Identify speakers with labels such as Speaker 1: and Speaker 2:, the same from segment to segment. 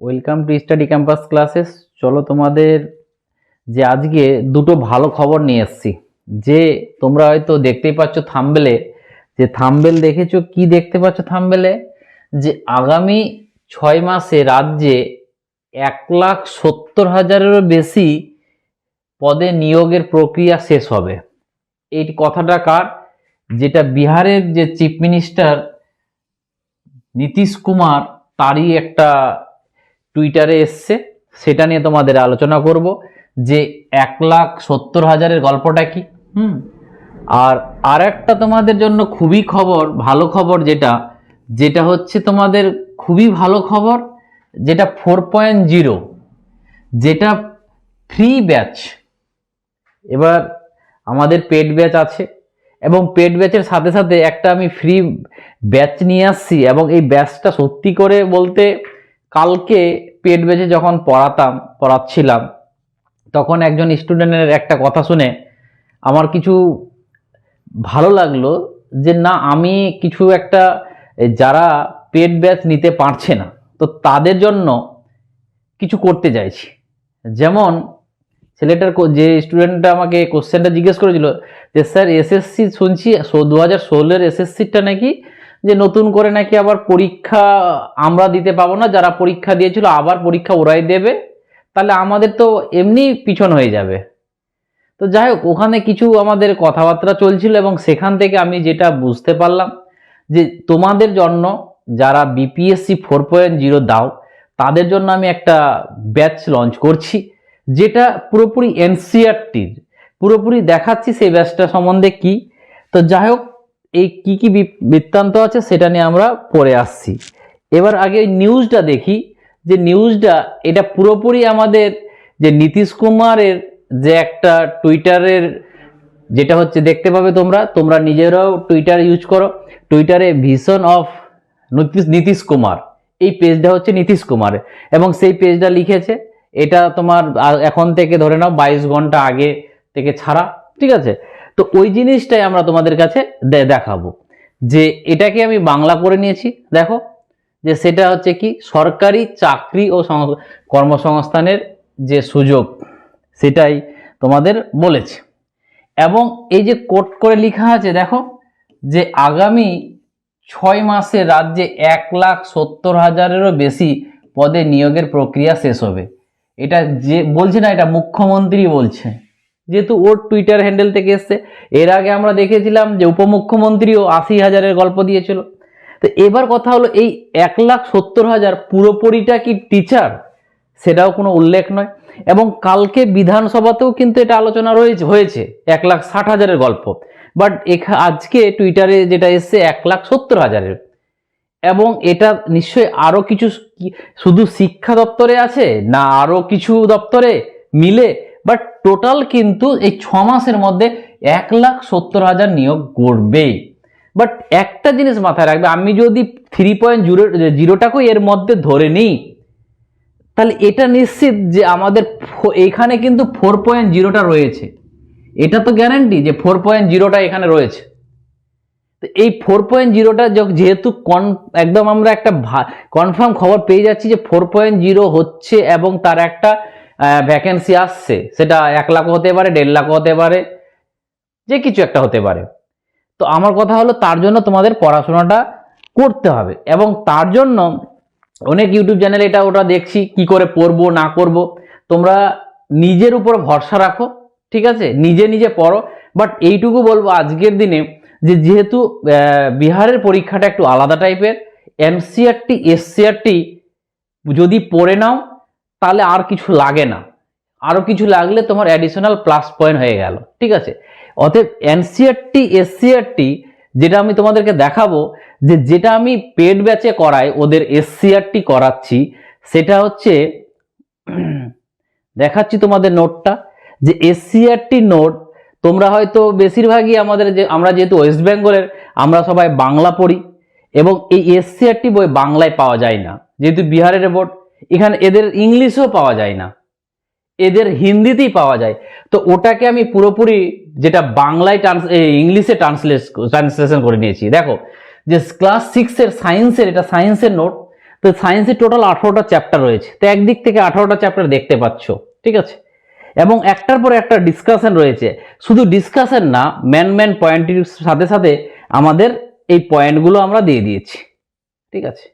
Speaker 1: Welcome to study campus classes চলো তোমাদের যে আজকে দুটো ভালো খবর নিয়ে এসেছি। যে তোমরা হয়তো দেখতেই পাচ্ছ থাম্বেলে, যে থাম্বেল দেখেছ, কি দেখতে পাচ্ছ থাম্বেলে? যে আগামী ছয় মাসে রাজ্যে এক লাখ সত্তর হাজারেরও বেশি পদে নিয়োগের প্রক্রিয়া শেষ হবে। এই কথাটা কার? যেটা বিহারের যে চিফ মিনিস্টার নীতিশ কুমার, তারই একটা টুইটারে এসছে। সেটা নিয়ে তোমাদের আলোচনা করব যে এক লাখ সত্তর হাজারের গল্পটা কি? হুম। আর আর একটা তোমাদের জন্য খুবই খবর, ভালো খবর যেটা যেটা হচ্ছে তোমাদের খুবই ভালো খবর, যেটা ফোর পয়েন্ট জিরো যেটা ফ্রি ব্যাচ এবার আমাদের পেড ব্যাচ আছে এবং পেড ব্যাচের সাথে সাথে একটা আমি ফ্রি ব্যাচ নিয়ে আসছি এবং এই ব্যাচটা সত্যি করে বলতে কালকে পেট ব্যাচে যখন পড়াতাম, পড়াচ্ছিলাম, তখন একজন স্টুডেন্টের একটা কথা শুনে আমার কিছু ভালো লাগল যে, না, আমি কিছু একটা, যারা পেট ব্যাচ নিতে পারছে না, তো তাদের জন্য কিছু করতে চাইছি। যেমন ছেলেটার যে স্টুডেন্টটা আমাকে কোশ্চেনটা জিজ্ঞেস করেছিল যে, স্যার এসএসসি শুনছি দু হাজার ষোলোর এসএসসিটা নাকি যে নতুন করে নাকি আবার পরীক্ষা আমরা দিতে পাবো না, যারা পরীক্ষা দিয়েছিল আবার পরীক্ষা ওরাই দেবে, তাহলে আমাদের তো এমনি পিছন হয়ে যাবে। তো যাই হোক, ওখানে কিছু আমাদের কথাবার্তা চলছিল এবং সেখান থেকে আমি যেটা বুঝতে পারলাম যে তোমাদের জন্য যারা বিপিএসসি ফোর পয়েন্ট জিরো দাও, তাদের জন্য আমি একটা ব্যাচ লঞ্চ করছি, যেটা পুরোপুরি এনসিআরটির পুরোপুরি দেখাচ্ছি সেই ব্যাচটা সম্বন্ধে কি। তো যাই হোক এই কি কি বৃত্তান্ত আছে সেটা নিয়ে আমরা পড়ে আসছি। এবার আগে নিউজটা দেখি, যে নিউজটা এটা পুরোপুরি আমাদের যে নীতিশ কুমারের যে একটা টুইটারের যেটা হচ্ছে দেখতে পাবে তোমরা তোমরা নিজেরাও টুইটার ইউজ করো। টুইটারে ভিশন অফ নীতিশ নীতিশ কুমার। এই পেজটা হচ্ছে নীতিশ কুমারের এবং সেই পেজটা লিখেছে, এটা তোমার এখন থেকে ধরে নাও বাইশ ঘণ্টা আগে থেকে ছাড়া, ঠিক আছে? তো ওই জিনিসটাই আমরা তোমাদের কাছে দেখাবো। যে এটাকে আমি বাংলা করে নিয়েছি, দেখো। যে সেটা হচ্ছে কি, সরকারি চাকরি ও কর্মসংস্থানের যে সুযোগ, সেটাই তোমাদের বলেছে। এবং এই যে কোট করে লেখা আছে, দেখো, যে আগামী ছয় মাসে রাজ্যে এক লাখ সত্তর হাজারেরও বেশি পদে নিয়োগের প্রক্রিয়া শেষ হবে। এটা যে বলছে না, এটা মুখ্যমন্ত্রী বলছে। যেহেতু ওর টুইটার হ্যান্ডেল থেকে এসছে, এর আগে আমরা দেখেছিলাম যে উপমুখ্যমন্ত্রীও আশি হাজারের গল্প দিয়েছিল। তো এবার কথা হলো, এই এক লাখ সত্তর হাজার পুরোপুরিটা কি টিচার সেটাও কোনো উল্লেখ নয়। এবং কালকে বিধানসভাতেও কিন্তু এটা আলোচনা রয়েছে, হয়েছে, এক লাখ ষাট হাজারের গল্প। বাট এখা, আজকে টুইটারে যেটা এসছে, এক লাখ সত্তর হাজারের। এবং এটা নিশ্চয়ই আরও কিছু শুধু শিক্ষা দপ্তরে আছে, না আরও কিছু দপ্তরে মিলে বাট টোটাল কিন্তু এই ছ মাসের মধ্যে এক লাখ সত্তর হাজার নিয়োগ করবেই বাট একটা জিনিস মাথায় রাখবে, আমি যদি থ্রি পয়েন্ট জিরো জিরোটাকেও এর মধ্যে ধরে নিই, তাহলে এটা নিশ্চিত যে আমাদের এখানে কিন্তু ফোর পয়েন্ট জিরোটা রয়েছে। এটা তো গ্যারান্টি যে ফোর পয়েন্ট জিরোটা এখানে রয়েছে। তো এই ফোর পয়েন্ট জিরোটা যেহেতু কন একদম আমরা একটা কনফার্ম খবর পেয়ে যাচ্ছি যে ফোর পয়েন্ট জিরো হচ্ছে এবং তার একটা ভ্যাকেন্সি আসছে, সেটা এক লাখ হতে পারে, দেড় লাখ হতে পারে, যে কিছু একটা হতে পারে। তো আমার কথা হলো, তার জন্য তোমাদের পড়াশোনাটা করতে হবে এবং তার জন্য অনেক ইউটিউব চ্যানেলে এটা ওটা দেখছি, কি করে পড়ব, না করব তোমরা নিজের উপর ভরসা রাখো, ঠিক আছে? নিজে নিজে পড়ো। বাট এইটুকু বলব, আজকের দিনে যে যেহেতু বিহারের পরীক্ষাটা একটু আলাদা টাইপের এনসিআরটি এসসিআরটি যদি পড়ে নাও তাহলে আর কিছু লাগে না। আরও কিছু লাগলে তোমার অ্যাডিশনাল প্লাস পয়েন্ট হয়ে গেল, ঠিক আছে? অতএব এনসিআরটি এসসিআরটি যেটা আমি তোমাদেরকে দেখাবো, যে যেটা আমি পেড ব্যাচে করাই, ওদের এসসিআরটি করাচ্ছি, সেটা হচ্ছে, দেখাচ্ছি তোমাদের নোটটা, যে এসসিআরটি নোট, তোমরা হয়তো বেশিরভাগই আমাদের যে, আমরা যেহেতু ওয়েস্ট বেঙ্গলের আমরা সবাই বাংলা পড়ি, এবং এই এসসিআরটি বই বাংলায় পাওয়া যায় না। যেহেতু বিহারের বোর্ড এখানে এদের ইংলিশেও পাওয়া যায় না। এদের হিন্দিতেই পাওয়া যায়। তো ওটাকে আমি পুরোপুরি যেটা বাংলায় ট্রান্স ইংলিশে ট্রান্সলেট ট্রান্সলেশন করে নিয়েছি। দেখো, যে ক্লাস সিক্সের সায়েন্সের, এটা সায়েন্সের নোট, তো সায়েন্সের টোটাল আঠারোটা চ্যাপ্টার রয়েছে। তো একদিক থেকে আঠারোটা চ্যাপ্টার দেখতে পাচ্ছ, ঠিক আছে? এবং একটার পর একটা ডিসকাশন রয়েছে। শুধু ডিসকাশন না, ম্যান ম্যান পয়েন্টের সাথে সাথে আমাদের এই পয়েন্টগুলো আমরা দিয়ে দিয়েছি, ঠিক আছে?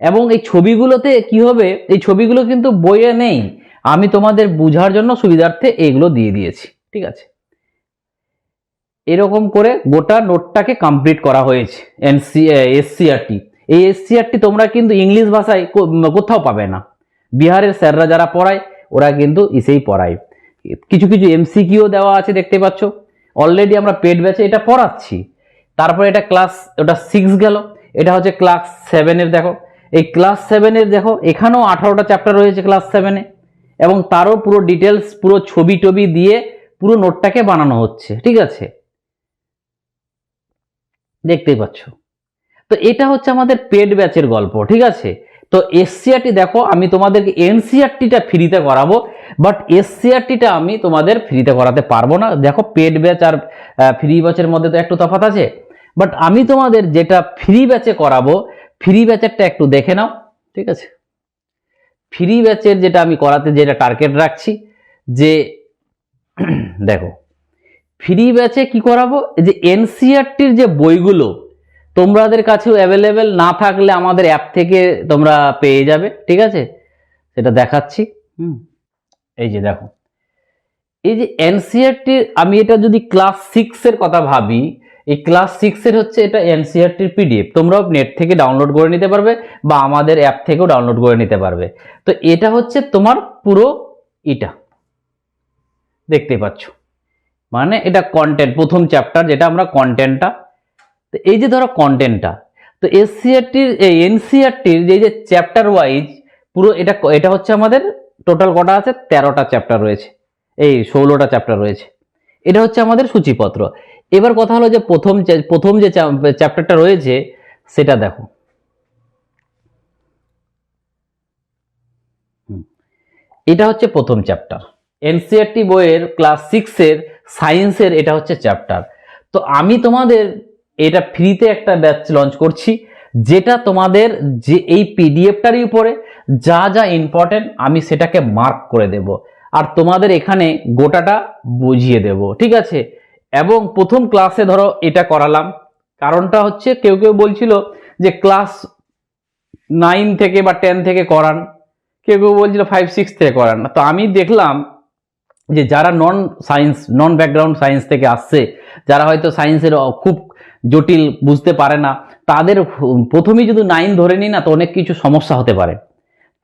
Speaker 1: এবং এই ছবিগুলোতে কি হবে? এই ছবিগুলো কিন্তু বইয়ে নেই। আমি তোমাদের বোঝার জন্য সুবিধার্থে এগুলো দিয়ে দিয়েছি। ঠিক আছে? এরকম করে গোটা নোটটাকে কমপ্লিট করা হয়েছে এনসি এসসিআরটি এই এসসিআরটি তোমরা কিন্তু ইংলিশ ভাষায় কোথাও পাবে না। বিহারের স্যাররা যারা পড়ায়, ওরা কিন্তু ইসেই পড়ায়। কিছু কিছু এমসিকিউ দেওয়া আছে দেখতে পাচ্ছ। অলরেডি আমরা পেড ব্যাচে এটা পড়াচ্ছি। তারপরে এটা ক্লাস ওটা সিক্স গেল। এটা হচ্ছে ক্লাস সেভেনের দেখো। এই ক্লাস সেভেনের দেখো, এখানেও আঠারোটা চ্যাপ্টার রয়েছে ক্লাস সেভেনে এবং তারও পুরো ডিটেলস পুরো ছবি টবি দিয়ে পুরো নোটটাকে বানানো হচ্ছে, ঠিক আছে? দেখতেই পাচ্ছ। তো এটা হচ্ছে আমাদের পেড ব্যাচের গল্প, ঠিক আছে? তো এসসিআরটি দেখো, আমি তোমাদেরকে এনসিআরটিটা ফ্রিতে করাবো বাট এসসিআরটিটা আমি তোমাদের ফ্রিতে করাতে পারব না। দেখো পেড ব্যাচ আর ফ্রি ব্যাচের মধ্যে তো একটু তফাৎ আছে বাট আমি তোমাদের যেটা ফ্রি ব্যাচে করাবো ফ্রি ব্যাচেরটা একটু দেখে নাও, ঠিক আছে? ফ্রি ব্যাচের যেটা আমি করাতে যেটা টার্গেট রাখছি, যে দেখো ফ্রি ব্যাচে কি করাবো? যে এনসিআরটির যে বইগুলো, তোমাদের কাছেও অ্যাভেলেবেল না থাকলে আমাদের অ্যাপ থেকে তোমরা পেয়ে যাবে, ঠিক আছে? সেটা দেখাচ্ছি, হুম? এই যে দেখো, এই যে এনসিআরটি আমি এটা যদি ক্লাস সিক্সের কথা ভাবি এই ক্লাস সিক্সের হচ্ছে এটা এনসিআরটির পিডিএফ তোমরাও নেট থেকে ডাউনলোড করে নিতে পারবে বা আমাদের অ্যাপ থেকেও ডাউনলোড করে নিতে পারবে। তো এটা হচ্ছে তোমার পুরো এটা দেখতে পাচ্ছ? মানে এটা কন্টেন্ট প্রথম চ্যাপ্টার যেটা আমরা কন্টেন্টটা তো এই যে ধরো কন্টেন্টটা তো এসসিআরটির এই এনসিআরটির যে যে চ্যাপ্টার ওয়াইজ পুরো এটা এটা হচ্ছে আমাদের টোটাল কটা আছে? তেরোটা চ্যাপ্টার রয়েছে। এই ষোলোটা চ্যাপ্টার রয়েছে। এটা হচ্ছে আমাদের সূচিপত্র। এবার কথা হলো যে প্রথম প্রথম যে চ্যাপ্টারটা রয়েছে, সেটা দেখো। এটা হচ্ছে প্রথম চ্যাপ্টার। এনসিআরটি বইয়ের ক্লাস সিক্সের সায়েন্সের এটা হচ্ছে চ্যাপ্টার। তো আমি তোমাদের এটা ফ্রিতে একটা ব্যাচ লঞ্চ করছি, যেটা তোমাদের যে এই পিডিএফটারই উপরে যা যা ইম্পর্টেন্ট আমি সেটাকে মার্ক করে দেব। আর তোমাদের এখানে গোটাটা বুঝিয়ে দেব। ঠিক আছে? এবং প্রথম ক্লাসে ধরো এটা করালাম। কারণটা হচ্ছে কেউ কেউ বলছিল যে ক্লাস নাইন থেকে বা টেন থেকে করান। কেউ কেউ বলছিল ফাইভ সিক্স থেকে করান তো আমি দেখলাম যে যারা non science non background science থেকে আসছে, যারা হয়তো সায়েন্সের খুব জটিল বুঝতে পারে না, তাদের প্রথমেই যদি নাইন ধরে নিই না, তো অনেক কিছু সমস্যা হতে পারে।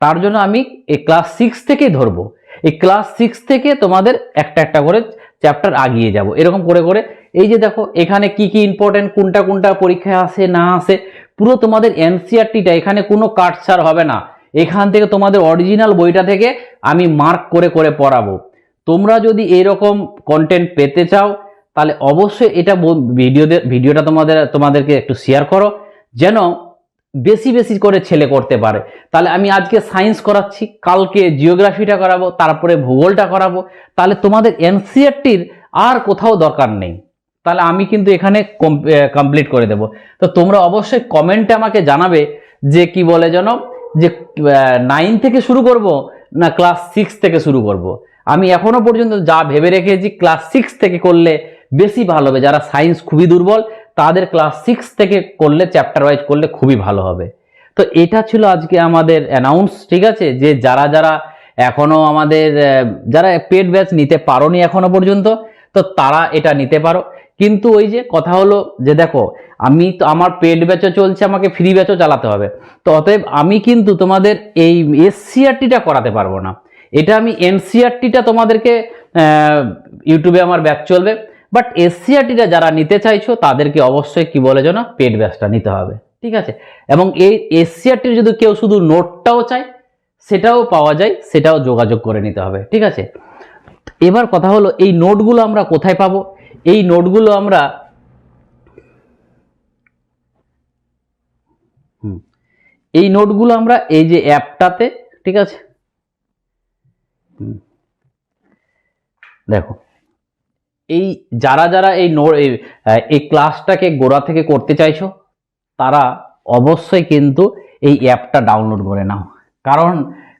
Speaker 1: তার জন্য আমি এই ক্লাস সিক্স থেকেই ধরবো। এই ক্লাস সিক্স থেকে তোমাদের একটা একটা করে চ্যাপ্টার আগিয়ে যাব। এরকম করে করে এই যে দেখো, এখানে কি কি ইম্পর্টেন্ট কোনটা কোনটা পরীক্ষায় আসে না আসে পুরো তোমাদের এনসিআরটিটা এখানে কোনো কাটছাড় হবে না। এখান থেকে তোমাদের অরিজিনাল বইটা থেকে আমি মার্ক করে করে পড়াবো। তোমরা যদি এরকম কন্টেন্ট পেতে চাও, তাহলে অবশ্যই এটা ভিডিও ভিডিওটা তোমাদের তোমাদেরকে একটু শেয়ার করো। যেন বেশি বেশি করে ছেলে করতে পারে। তাহলে আমি আজকে সায়েন্স করাচ্ছি, কালকে জিওগ্রাফিটা করাবো, তারপরে ভূগোলটা করাবো। তাহলে তোমাদের এনসিআরটির আর কোথাও দরকার নেই। তাহলে আমি কিন্তু এখানে কমপ্লিট করে দেব। তো তোমরা অবশ্যই কমেন্টে আমাকে জানাবে যে কি বলে যেন, যে নাইন থেকে শুরু করব না ক্লাস সিক্স থেকে শুরু করব। আমি এখনও পর্যন্ত যা ভেবে রেখেছি ক্লাস সিক্স থেকে করলে বেশি ভালো হবে। যারা সায়েন্স খুবই দুর্বল তাদের ক্লাস সিক্স থেকে করলে চ্যাপ্টার ওয়াইজ করলে খুবই ভালো হবে। তো এটা ছিল আজকে আমাদের অ্যানাউন্স ঠিক আছে? যে যারা যারা এখনও আমাদের যারা পেড ব্যাচ নিতে পারোনি এখনও পর্যন্ত, তো তারা এটা নিতে পারো। কিন্তু ওই যে কথা হলো যে দেখো, আমি তো, আমার পেড ব্যাচও চলছে, আমাকে ফ্রি ব্যাচও চালাতে হবে। তো অতএব আমি কিন্তু তোমাদের এই এসসিআরটিটা করাতে পারব না। এটা আমি এনসিআরটিটা তোমাদেরকে ইউটিউবে আমার ব্যাচ চলবে। বাট এসসিআরটিটা যারা নিতে চাইছো, তাদেরকে অবশ্যই কি বলে যেন পেড ব্যাচটা নিতে হবে, ঠিক আছে? এবং এই এসসিআরটির যদি কেউ শুধু নোটটাও চায়, সেটাও পাওয়া যায়, সেটাও যোগাযোগ করে নিতে হবে, ঠিক আছে? এবার কথা হলো, এই নোটগুলো আমরা কোথায় পাবো? এই নোটগুলো আমরা এই নোটগুলো আমরা এই যে অ্যাপটাতে ঠিক আছে? দেখো। এই যারা যারা এই এই ক্লাসটাকে গোড়া থেকে করতে চাইছো, তারা অবশ্যই কিন্তু এই অ্যাপটা ডাউনলোড করে নাও। কারণ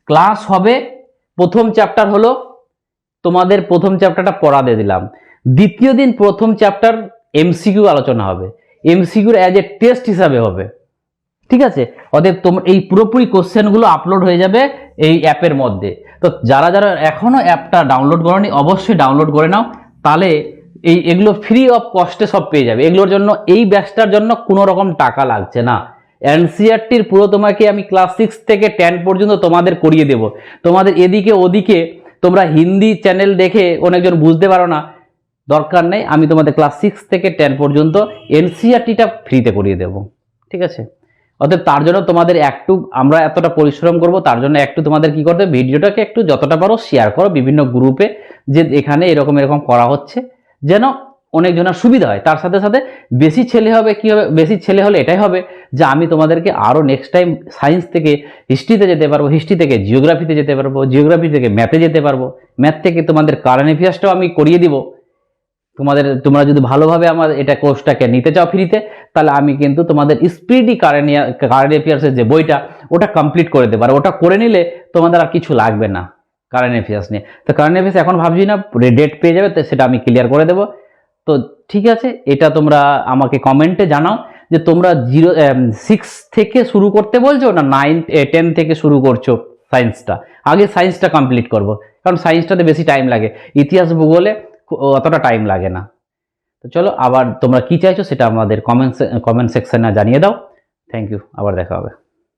Speaker 1: ক্লাস হবে, প্রথম চ্যাপ্টার হলো, তোমাদের প্রথম চ্যাপ্টারটা পড়া দিয়ে দিলাম। দ্বিতীয় দিন প্রথম চ্যাপ্টার এমসিকিউ আলোচনা হবে। এমসিকিউর অ্যাজ এ টেস্ট হিসাবে হবে। ঠিক আছে? অতএব তোমার এই পুরোপুরি কোশ্চেনগুলো আপলোড হয়ে যাবে এই অ্যাপের মধ্যে। তো যারা যারা এখনও অ্যাপটা ডাউনলোড করনি, অবশ্যই ডাউনলোড করে নাও। তাহলে এই এগুলো ফ্রি অফ কস্টে সব পেয়ে যাবে। এগুলোর জন্য, এই ব্যাচটার জন্য কোনো রকম টাকা লাগছে না। এনসিআরটির পুরো তোমাকে আমি ক্লাস সিক্স থেকে টেন পর্যন্ত তোমাদের করিয়ে দেব। তোমাদের এদিকে ওদিকে তোমরা হিন্দি চ্যানেল দেখে অনেকজন বুঝতে পারো না। দরকার নেই, আমি তোমাদের ক্লাস সিক্স থেকে টেন পর্যন্ত এনসিআরটিটা ফ্রিতে করিয়ে দেব। ঠিক আছে? অতএব তার জন্য তোমাদের একটু আমরা এতটা পরিশ্রম করব, তার জন্য একটু তোমাদের কি করতে ভিডিওটাকে একটু যতটা পারো শেয়ার করো বিভিন্ন গ্রুপে যে এখানে এরকম এরকম করা হচ্ছে, যেন অনেকজনের সুবিধা হয়। তার সাথে সাথে বেশি ছেলে হবে কি হবে? বেশি ছেলে হলে এটাই হবে যে আমি তোমাদেরকে আরও নেক্সট টাইম সায়েন্স থেকে হিস্ট্রিতে যেতে পারব হিস্ট্রি থেকে জিওগ্রাফিতে যেতে পারব জিওগ্রাফি থেকে ম্যাথে যেতে পারব। ম্যাথ থেকে তোমাদের কারেন্ট অ্যাফেয়ার্সটাও আমি করিয়ে দিব। তোমাদের, তোমরা যদি ভালোভাবে আমার এটা কোর্সটাকে নিতে চাও ফ্রিতে, তাহলে আমি কিন্তু তোমাদের স্পিডি কারেন্ট কারেন্ট অ্যাফেয়ার্সের যে বইটা, ওটা কমপ্লিট করে দেবো। আর ওটা করে নিলে তোমাদের আর কিছু লাগবে না কারেন্ট অ্যাফেয়ার্স নিয়ে। তো কারেন্ট অ্যাফেয়ার্স এখন ভাবছি না ডেট পেয়ে যাবে, তো সেটা আমি ক্লিয়ার করে দেবো। তো ঠিক আছে, এটা তোমরা আমাকে কমেন্টে জানাও যে তোমরা জিরো সিক্স থেকে শুরু করতে বলছো না নাইন টেন থেকে শুরু করছ সায়েন্সটা আগে সায়েন্সটা কমপ্লিট করব, কারণ সায়েন্সটাতে বেশি টাইম লাগে। ইতিহাস ভূগোলে অতটা টাইম লাগে না। তো চলো, আবার তোমরা কি চাইছো সেটা আমাদের কমেন্ট কমেন্ট সেকশনে জানিয়ে দাও। থ্যাংক ইউ আবার দেখা হবে।